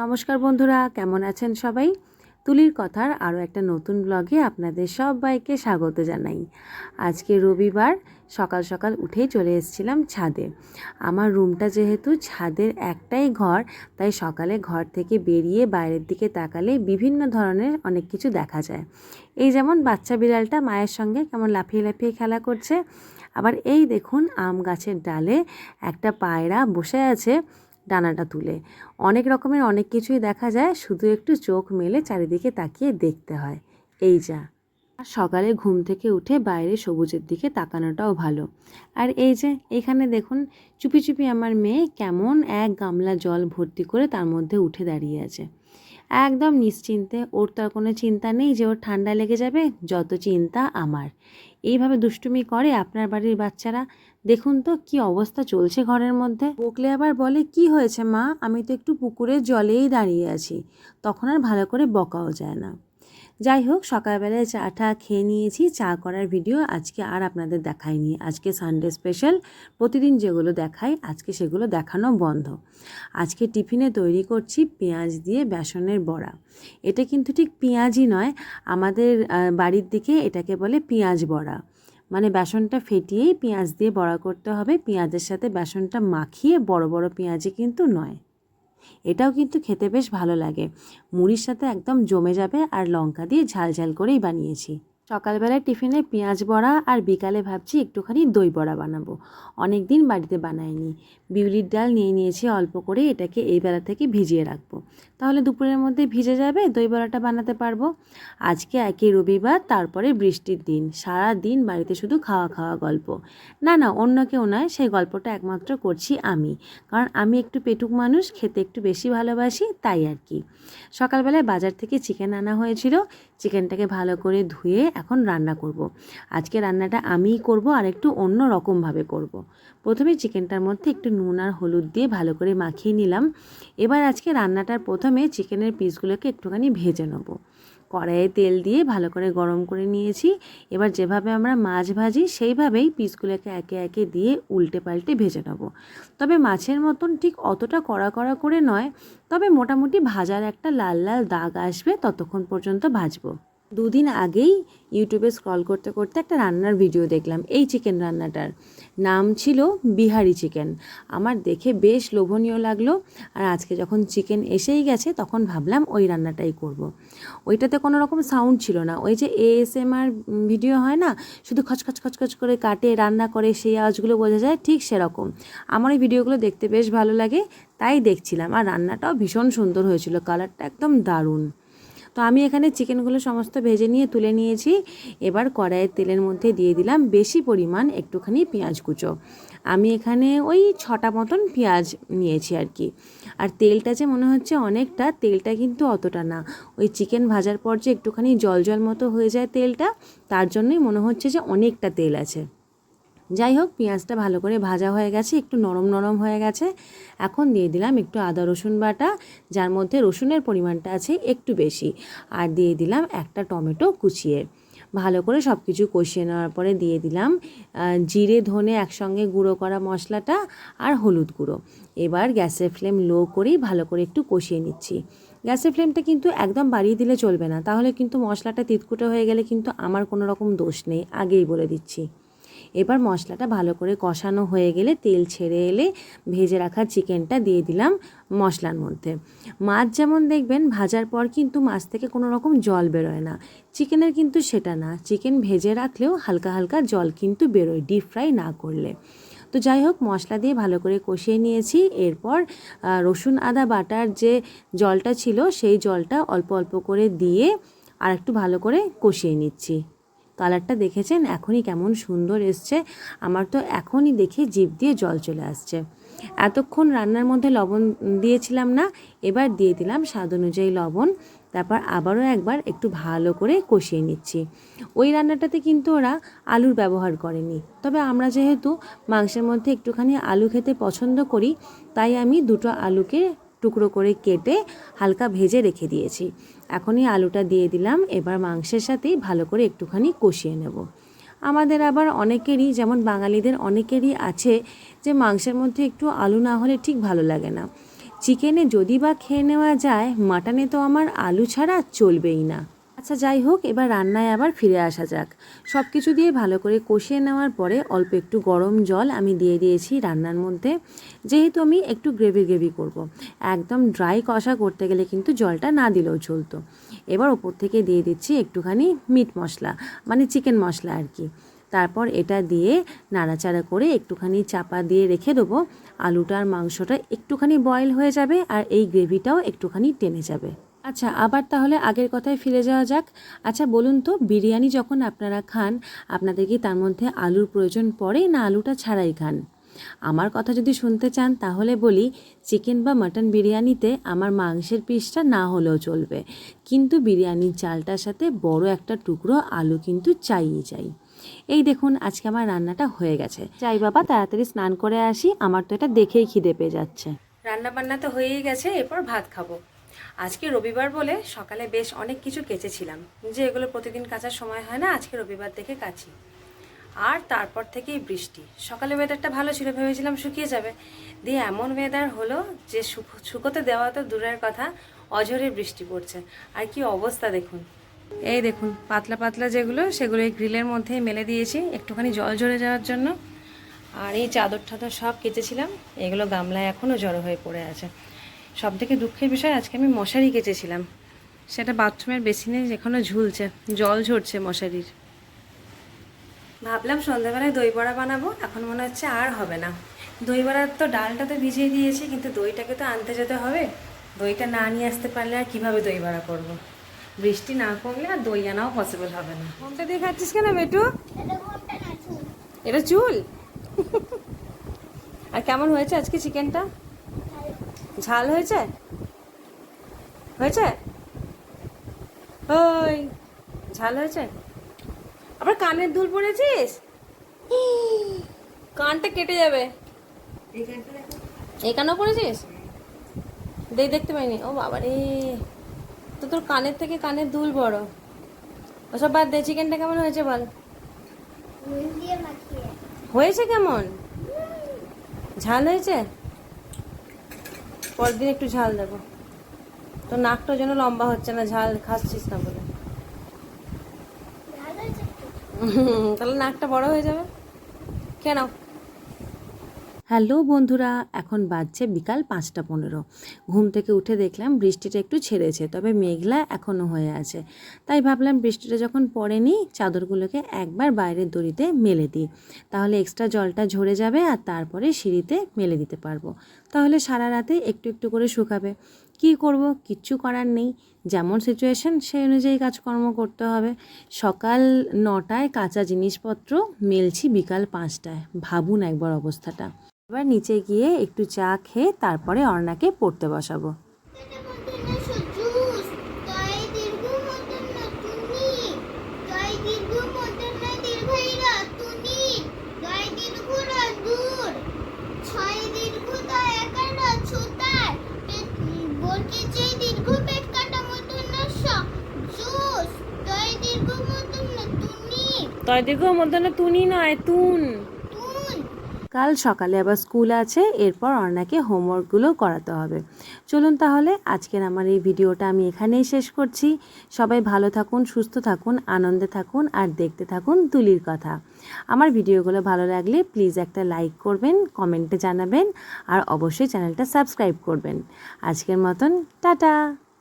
নমস্কার বন্ধুরা, কেমন আছেন সবাই? তুলির কথার আরও একটা নতুন ব্লগে আপনাদের সবাইকে স্বাগত জানাই। আজকে রবিবার, সকাল সকাল উঠেই চলে এসেছিলাম ছাদে। আমার রুমটা যেহেতু ছাদের একটাই ঘর, তাই সকালে ঘর থেকে বেরিয়ে বাইরের দিকে তাকালে বিভিন্ন ধরনের অনেক কিছু দেখা যায়। এই যেমন বাচ্চা বিড়ালটা মায়ের সঙ্গে কেমন লাফিয়ে লাফিয়ে খেলা করছে। আবার এই দেখুন, আম গাছের ডালে একটা পায়রা বসে আছে। ডানাটা তুলে। অনেক রকমের অনেক কিছুই দেখা যায়, শুধু একটু চোখ মেলে চারিদিকে তাকিয়ে দেখতে হয়। এই যা। আর সকালে ঘুম থেকে উঠে বাইরে সবুজের দিকে তাকানোটাও ভালো। আর এই যে, এখানে দেখুন, চুপি চুপি আমার মেয়ে কেমন এক গামলা জল ভর্তি করে তার মধ্যে উঠে দাঁড়িয়ে আছে। একদম নিশ্চিন্তে, ওর তো আর কোনো চিন্তা নেই যে ওর ঠান্ডা লেগে যাবে, যত চিন্তা আমার। এইভাবে দুষ্টুমি করে আপনার বাড়ির বাচ্চারা। দেখুন তো কি অবস্থা চলছে ঘরের মধ্যে। বকলে আবার বলে, কি হয়েছে মা? আমি তো একটু পুকুরের জলেই দাঁড়িয়ে আছি। তখন আর ভালো করে বকাও যায় না। যাই হোক সকালবেলায় চাটা খেয়ে নিয়েছি, চা করার ভিডিও আজকে আর আপনাদের দেখাইনি। আজকে সানডে স্পেশাল প্রতিদিন যেগুলো দেখাই, আজকে সেগুলো দেখানো বন্ধ। আজকে টিফিনে তৈরি করছি পেঁয়াজ দিয়ে বেসনের বড়া। এটা কিন্তু ঠিক পেঁয়াজই নয়, আমাদের বাড়ির দিকে এটাকে বলে পেঁয়াজ বড়া। মানে বেসনটা ফেটিয়েই পেঁয়াজ দিয়ে বড়া করতে হবে, পেঁয়াজের সাথে বেসনটা মাখিয়ে বড় বড় পেঁয়াজে কিন্তু নয়। এটাও কিন্তু খেতে বেশ ভালো লাগে। মুড়ির সাথে একদম জমে যাবে আর লঙ্কা দিয়ে ঝাল ঝাল করেই বানিয়েছি। সকালবেলায় টিফিনে পেঁয়াজ বড়া আর বিকালে ভাবছি একটুখানি দই বড়া বানাবো। অনেক দিন বাড়িতে বানাইনি। বিউলির ডাল নিয়ে নিয়েছি, অল্প করে এটাকে এই বেলা থেকে ভিজিয়ে রাখব। তাহলে দুপুরের মধ্যে ভিজে যাবে, দই বড়াটা বানাতে পারব। আজকে একই রবিবার, তারপরে বৃষ্টির দিন। সারা দিন বাড়িতে শুধু খাওয়া খাওয়া গল্প। না না, অন্য কেউ নয়, সেই গল্পটা একমাত্র করছি আমি। কারণ আমি একটু পেটুক মানুষ, খেতে একটু বেশি ভালোবাসি, তাই আর কি। সকালবেলায় বাজার থেকে চিকেন আনা হয়েছিল। চিকেনটাকে ভালো করে ধুয়ে এখন রান্না করব। আজকে রান্নাটা আমিই করব আর একটু অন্য রকমভাবে করব। প্রথমে চিকেনটার মধ্যে একটু নুন আর হলুদ দিয়ে ভালো করে মাখিয়ে নিলাম। এবার আজকে রান্নাটার প্রথমে চিকেনের পিসগুলোকে একটুখানি ভেজে নেব। কড়াইয়ে তেল দিয়ে ভালো করে গরম করে নিয়েছি। এবার যেভাবে আমরা মাছ ভাজি, সেইভাবেই পিসগুলোকে একে একে দিয়ে উল্টে পাল্টে ভেজে নেব। তবে মাছের মতন ঠিক অতটা কড়া কড়া করে নয়, তবে মোটামুটি ভাজার একটা লাল লাল দাগ আসবে ততক্ষণ পর্যন্ত ভাজবো। দুদিন আগেই ইউটিউবে স্ক্রল করতে করতে একটা রান্নার ভিডিও দেখলাম। এই চিকেন রান্নাটার নাম ছিল বিহারি চিকেন আমার দেখে বেশ লোভনীয় লাগল আর আজকে যখন চিকেন এসেই গেছে তখন ভাবলাম ওই রান্নাটাই করব। ওইটাতে কোনো রকম সাউন্ড ছিল না। ওই যে এএসএমআর ভিডিও হয় না, শুধু খচখচ খচখচ করে কাটে, রান্না করে, সেই আওয়াজগুলো বোঝা যায়, ঠিক সেরকম। আমার ওই ভিডিওগুলো দেখতে বেশ ভালো লাগে, তাই দেখছিলাম। আর রান্নাটাও ভীষণ সুন্দর হয়েছিল কালারটা একদম দারুণ। তো আমি এখানে চিকেনগুলো সমস্ত ভেজে নিয়ে তুলে নিয়েছি। এবার কড়াইয়ের তেলের মধ্যে দিয়ে দিলাম বেশি পরিমাণ একটুখানি পেঁয়াজ কুচো। আমি এখানে ওই ছটা মতন পেঁয়াজ নিয়েছি আর কি। আর তেলটা যে মনে হচ্ছে অনেকটা, তেলটা কিন্তু অতটা না। ওই চিকেন ভাজার পর যে একটুখানি জল জল মতো হয়ে যায় তেলটা, তার জন্যই মনে হচ্ছে যে অনেকটা তেল আছে। যাই হোক, পেঁয়াজটা ভালো করে ভাজা হয়ে গেছে, একটু নরম নরম হয়ে গেছে। এখন দিয়ে দিলাম একটু আদা, রসুন বাটা, যার মধ্যে রসুনের পরিমাণটা আছে একটু বেশি। আর দিয়ে দিলাম একটা টমেটো কুচিয়ে। ভালো করে সব কিছু কষিয়ে নেওয়ার পরে দিয়ে দিলাম জিরে, ধনে একসঙ্গে গুঁড়ো করা মশলাটা আর হলুদ গুঁড়ো। এবার গ্যাসের ফ্লেম লো করেই ভালো করে একটু কষিয়ে নিচ্ছি। গ্যাসের ফ্লেমটা কিন্তু একদম বাড়িয়ে দিলে চলবে না, তাহলে কিন্তু মশলাটা তিতকুটে হয়ে গেলে কিন্তু আমার কোনো রকম দোষ নেই, আগেই বলে দিচ্ছি। এবার মশলাটা ভালো করে কষানো হয়ে গেলে তেল ছেড়ে এলে ভেজে রাখা চিকেনটা দিয়ে দিলাম মশলার মধ্যে। মাছ যেমন দেখবেন, ভাজার পর কিন্তু মাছ থেকে কোনো রকম জল বেরোয় না। চিকেনের কিন্তু সেটা না। চিকেন ভেজে রাখলেও হালকা হালকা জল কিন্তু বেরোয় ডিপ ফ্রাই না করলে। তো যাই হোক, মশলা দিয়ে ভালো করে কষিয়ে নিয়েছি। এরপর রসুন, আদা, বাটার যে জলটা ছিল, সেই জলটা অল্প অল্প করে দিয়ে আর একটু ভালো করে কষিয়ে নিচ্ছি। কালারটা দেখেছেন? এখনই কেমন সুন্দর এসছে। আমার তো এখনই দেখে জিভ দিয়ে জল চলে আসছে। এতক্ষণ রান্নার মধ্যে লবণ দিয়েছিলাম না, এবার দিয়ে দিলাম স্বাদ অনুযায়ী লবণ। তারপর আবারও একবার একটু ভালো করে কষিয়ে নিচ্ছি। ওই রান্নাটাতে কিন্তু ওরা আলুর ব্যবহার করেনি। তবে আমরা যেহেতু মাংসের মধ্যে একটুখানি আলু খেতে পছন্দ করি, তাই আমি দুটো আলুকে টুকরো করে কেটে হালকা ভেজে রেখে দিয়েছি। এখনই আলুটা দিয়ে দিলাম, এবার মাংসের সাথেই ভালো করে একটুখানি কষিয়ে নেব। আমাদের আবার অনেকেরই, যেমন বাঙালিদের অনেকেরই আছে, যে মাংসের মধ্যে একটু আলু না হলে ঠিক ভালো লাগে না। চিকেনে যদি বা খেয়ে নেওয়া যায়, মাটনে তো আমার আলু ছাড়া চলবেই না। আচ্ছা যাই হোক, এবার রান্নায় আবার ফিরে আসা যাক। সব কিছু দিয়ে ভালো করে কষিয়ে নেওয়ার পরে অল্প একটু গরম জল আমি দিয়ে দিয়েছি রান্নার মধ্যে। যেহেতু আমি একটু গ্রেভি গ্রেভি করব। একদম ড্রাই কষা করতে গেলে কিন্তু জলটা না দিলেও চলতো। এবার ওপর থেকে দিয়ে দিচ্ছি একটুখানি মিট মশলা মানে চিকেন মশলা আর কি। তারপর এটা দিয়ে নাড়াচাড়া করে একটুখানি চাপা দিয়ে রেখে দেবো। আলুটার মাংসটা একটুখানি বয়েল হয়ে যাবে আর এই গ্রেভিটাও একটুখানি টেনে যাবে। আচ্ছা আবার তাহলে আগের কথায় ফিরে যাওয়া যাক। আচ্ছা বলুন তো, বিরিয়ানি যখন আপনারা খান, আপনাদের কি তার মধ্যে আলুর প্রয়োজন পড়ে না আলুটা ছাড়াই খান? আমার কথা যদি শুনতে চান, তাহলে বলি, চিকেন বা মাটন বিরিয়ানিতে আমার মাংসের পিসটা না হলেও চলবে। কিন্তু বিরিয়ানির চালটার সাথে বড় একটা টুকরো আলু কিন্তু চাইই চাই। এই দেখুন, আজকে আমার রান্নাটা হয়ে গেছে। চাই বাবা, তাড়াতাড়ি স্নান করে আসি, আমার তো এটা দেখেই খিদে পেয়ে যাচ্ছে। রান্না বান্না তো হয়েই গেছে, এরপর ভাত খাব। আজকে রবিবার বলে সকালে বেশ অনেক কিছু কেচেছিলাম। যে এগুলো প্রতিদিন কাচার সময় হয় না, আজকে রবিবার দেখে কাচি। আর তারপর থেকেই বৃষ্টি। সকালে ওয়েদারটা ভালো ছিল ভেবেছিলাম শুকিয়ে যাবে। দিয়ে এমন ওয়েদার হলো যে শুকো- শুকোতে দেওয়া তো দূরের কথা, অঝরে বৃষ্টি পড়ছে। আর কি অবস্থা দেখুন। এই দেখুন, পাতলা পাতলা যেগুলো, সেগুলো এই গ্রিলের মধ্যে মেলে দিয়েছি। একটুখানি জল ঝরে যাওয়ার জন্য। আর এই চাদর টাদর সব কেচেছিলাম। এগুলো গামলায় এখনও জড়ো হয়ে পড়ে আছে। সব থেকে দুঃখের বিষয় আজকে আমি মশারি কেচেছিলাম। সেটা বাথরুমের বেসিনে এখনও ঝুলছে জল ঝরছে মশারির। ভাবলাম সন্ধ্যাবেলায় দই বড়া বানাবো এখন মনে হচ্ছে আর হবে না। দই বড়ার তো ডালটা তো ভিজিয়ে দিয়েছি কিন্তু দইটাকে তো আনতে যেতে হবে। দইটা না নিয়ে আসতে পারলে আর কীভাবে দই বড়া করব? বৃষ্টি না কমলে আর দই আনাও পসিবল হবে না। ঘুমটা দিয়ে খাচ্ছিস কেন বেটু? এটা চুল? আর কেমন হয়েছে আজকে চিকেনটা? ঝাল হয়েছে? হয়েছে? ওই ঝাল হয়েছে? আবার কানের দুল পড়েছিস? কানটা কেটে যাবে। এখানেও পড়েছিস? দেখ দেখতে পাইনি। ও বাবা রে তো তোর কানের থেকে কানের দুল বড় ওসব বাদ দে চিকেনটা কেমন হয়েছে বল। হয়েছে কেমন? ঝাল হয়েছে? পরদিন একটু ঝাল দেবো। তো নাকটা যেন লম্বা হচ্ছে না ঝাল খাচ্ছিস না বলে। তাহলে নাকটা বড় হয়ে যাবে। কেন হ্যালো বন্ধুরা, এখন বাজছে বিকাল পাঁচটা পনেরো। ঘুম থেকে উঠে দেখলাম বৃষ্টিটা একটু ছেড়েছে, তবে মেঘলা এখনও হয়ে আছে। তাই ভাবলাম বৃষ্টিটা যখন পড়েনি চাদরগুলোকে একবার বাইরের দড়িতে মেলে দিই। তাহলে এক্সট্রা জলটা ঝরে যাবে আর তারপরে সিঁড়িতে মেলে দিতে পারব। তাহলে সারা রাতে একটু একটু করে শুকাবে। কী করব? কিচ্ছু করার নেই। যেমন সিচুয়েশন সেই অনুযায়ী কাজকর্ম করতে হবে। সকাল নটায় কাঁচা জিনিসপত্র মেলছি বিকাল পাঁচটায়। ভাবুন একবার অবস্থাটা। এবার নিচে গিয়ে একটু চা খেয়ে তারপরে অর্ণাকে পড়তে বসাবো। তয় দীর্ঘ মধ্যে তুনি নয় তুন। কাল সকালে আবার স্কুল আছে, এরপর অর্ণাকে হোমওয়ার্কগুলো করাতে হবে। চলুন তাহলে আজকের আমার এই ভিডিওটা আমি এখানেই শেষ করছি। সবাই ভালো থাকুন, সুস্থ থাকুন, আনন্দে থাকুন আর দেখতে থাকুন তুলির কথা। আমার ভিডিওগুলো ভালো লাগলে প্লিজ একটা লাইক করবেন, কমেন্টে জানাবেন আর অবশ্যই চ্যানেলটা সাবস্ক্রাইব করবেন। আজকের মতন, টাটা!